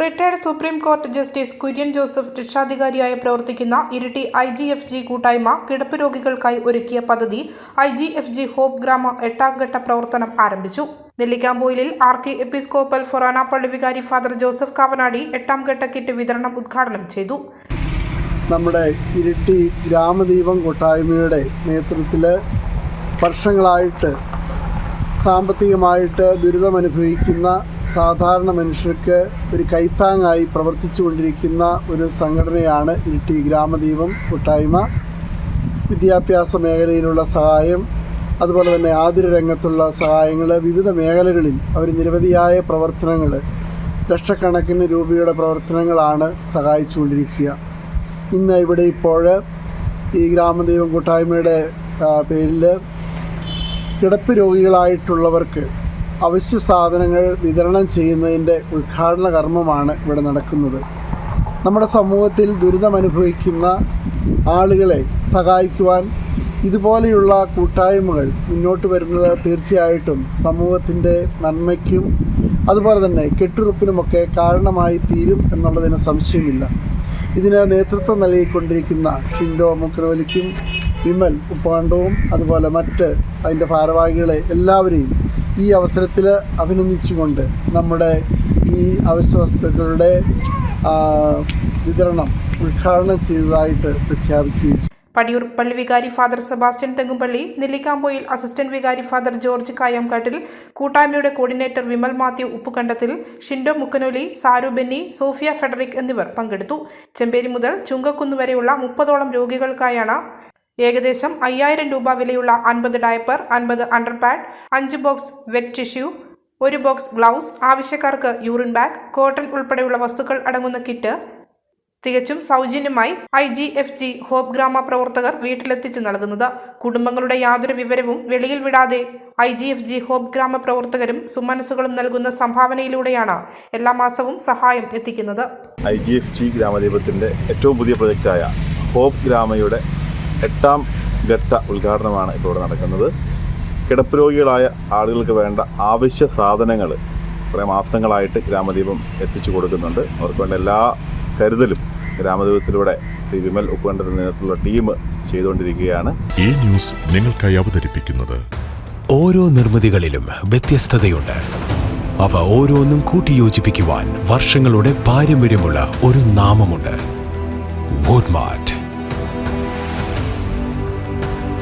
Retired supreme കോടതി justice Kurian Joseph രക്ഷാധികാരിയായി പ്രവർത്തിക്കുന്ന Iritty I G F G കൂട്ടായ്മ കിടപ്പ് രോഗികൾക്കായി ഒരുക്കിയ പദ്ധതി I G F G hope ഗ്രാമ എട്ടാം ഘട്ട പ്രവർത്തനം ആരംഭിച്ചു. നെല്ലിക്കാമ്പോയിലിൽ ആർ കെ എപ്പിസ്കോപ്പൽ ഫൊറാന പള്ളി വികാരി ഫാദർ ജോസഫ് കാവനാടി എട്ടാം ഘട്ട കിറ്റ് വിതരണം ഉദ്ഘാടനം ചെയ്തു. നമ്മുടെ ഇരിട്ടി ഗ്രാമദീപം കൂട്ടായ്മയുടെ നേതൃത്വത്തിൽ വർഷങ്ങളായിട്ട് സാമ്പത്തികമായിട്ട് ദുരിതമനുഭവിക്കുന്ന സാധാരണ മനുഷ്യർക്ക് ഒരു കൈത്താങ്ങായി പ്രവർത്തിച്ചു കൊണ്ടിരിക്കുന്ന ഒരു സംഘടനയാണ് ഇരിട്ടി ഗ്രാമദീപം കൂട്ടായ്മ വിദ്യാഭ്യാസ മേഖലയിലുള്ള സഹായം അതുപോലെ തന്നെ ആതുര രംഗത്തുള്ള സഹായങ്ങൾ വിവിധ മേഖലകളിൽ അവർ നിരവധിയായ പ്രവർത്തനങ്ങൾ ലക്ഷക്കണക്കിന് രൂപയുടെ പ്രവർത്തനങ്ങളാണ് സഹായിച്ചുകൊണ്ടിരിക്കുക. ഇന്ന് ഇവിടെ ഇപ്പോൾ ഈ ഗ്രാമദൈവം കൂട്ടായ്മയുടെ പേരിൽ കിടപ്പ് രോഗികളായിട്ടുള്ളവർക്ക് അവശ്യ സാധനങ്ങൾ വിതരണം ചെയ്യുന്നതിന്റെ ഉദ്ഘാടന കർമ്മമാണ് ഇവിടെ നടക്കുന്നത്. നമ്മുടെ സമൂഹത്തിൽ ദുരിതമനുഭവിക്കുന്ന ആളുകളെ സഹായിക്കുവാൻ ഇതുപോലെയുള്ള കൂട്ടായ്മകൾ മുന്നോട്ട് വരുന്നത് തീർച്ചയായിട്ടും സമൂഹത്തിന്റെ നന്മയ്ക്കും അതുപോലെ തന്നെ കെട്ടുറപ്പിനുമൊക്കെ കാരണമായി തീരും എന്നുള്ളതിന് സംശയമില്ല. ഇതിന് നേതൃത്വം നൽകിക്കൊണ്ടിരിക്കുന്ന ഷിൻഡോ മുക്കനവലിക്കും വിമൽ ഉപ്പാണ്ടവും അതുപോലെ മറ്റ് അതിന്റെ ഭാരവാഹികളെ എല്ലാവരെയും ഈ അവസരത്തിൽ അഭിനന്ദിച്ചുകൊണ്ട് നമ്മുടെ ഈ അവശ്യ വസ്തുക്കളുടെ ആ, വിതരണം ഉദ്ഘാടനം ചെയ്തതായിട്ട് പ്രഖ്യാപിക്കുകയും പടിയൂർ പള്ളി വികാരി father Sebastian Thengumpally Nellikampoyil assistant വികാരി ഫാദർ ജോർജ് കായാംകാട്ടിൽ കൂട്ടായ്മയുടെ coordinator Vimal Mathew Uppukandathil Shindo Mukkanoli Saru Benny Sophia Frederick എന്നിവർ പങ്കെടുത്തു. ചെമ്പേരി മുതൽ ചുങ്കക്കുന്ന് വരെയുള്ള മുപ്പതോളം രോഗികൾക്കായാണ് ഏകദേശം അയ്യായിരം രൂപ വിലയുള്ള അൻപത് ഡയപ്പർ അൻപത് അണ്ടർപാഡ് അഞ്ച് ബോക്സ് വെറ്റ് ടിഷ്യൂ ഒരു ബോക്സ് ഗ്ലൗസ് ആവശ്യക്കാർക്ക് യൂറിൻ ബാഗ് കോട്ടൺ ഉൾപ്പെടെയുള്ള വസ്തുക്കൾ അടങ്ങുന്ന കിറ്റ്. തികച്ചും സൗജന്യമായി I G F G hope ഗ്രാമ പ്രവർത്തകർ വീട്ടിലെത്തിച്ച് നൽകുന്നത്. കുടുംബങ്ങളുടെ യാതൊരു വിവരവും വെളിയിൽ വിടാതെ I G F G hope ഗ്രാമ പ്രവർത്തകരും സുമനസ്സുകളും നൽകുന്ന സംഭാവനയിലൂടെയാണ് എല്ലാ മാസവും സഹായം എത്തിക്കുന്നത്. ഐ ജി എഫ് ജി ഗ്രാമദീപത്തിന്റെ ഏറ്റവും പുതിയ പ്രൊജക്റ്റായ ഹോപ്പ് ഗ്രാമയുടെ എട്ടാം ഘട്ട ഉദ്ഘാടനമാണ് ഇപ്പോൾ ഇവിടെ നടക്കുന്നത്. കിടപ്പ് രോഗികളായ ആളുകൾക്ക് വേണ്ട ആവശ്യ സാധനങ്ങൾ കുറേ മാസങ്ങളായിട്ട് ഗ്രാമദീപം എത്തിച്ചു കൊടുക്കുന്നുണ്ട്. അവർക്ക് വേണ്ട എല്ലാ കരുതലും ഗ്രാമദീപത്തിലൂടെ ശ്രീ വിമൽ ഉപ്പുകണ്ടത്തിൽ നേതൃത്വത്തിലുള്ള ടീം ചെയ്തുകൊണ്ടിരിക്കുകയാണ്. ഈ ന്യൂസ് നിങ്ങൾക്കായി അവതരിപ്പിക്കുന്നത് ഓരോ നിർമ്മിതികളിലും വ്യത്യസ്തതയുണ്ട്. അവ ഓരോന്നും കൂട്ടിയോജിപ്പിക്കുവാൻ വർഷങ്ങളുടെ പാരമ്പര്യമുള്ള ഒരു നാമമുണ്ട്. Woodmart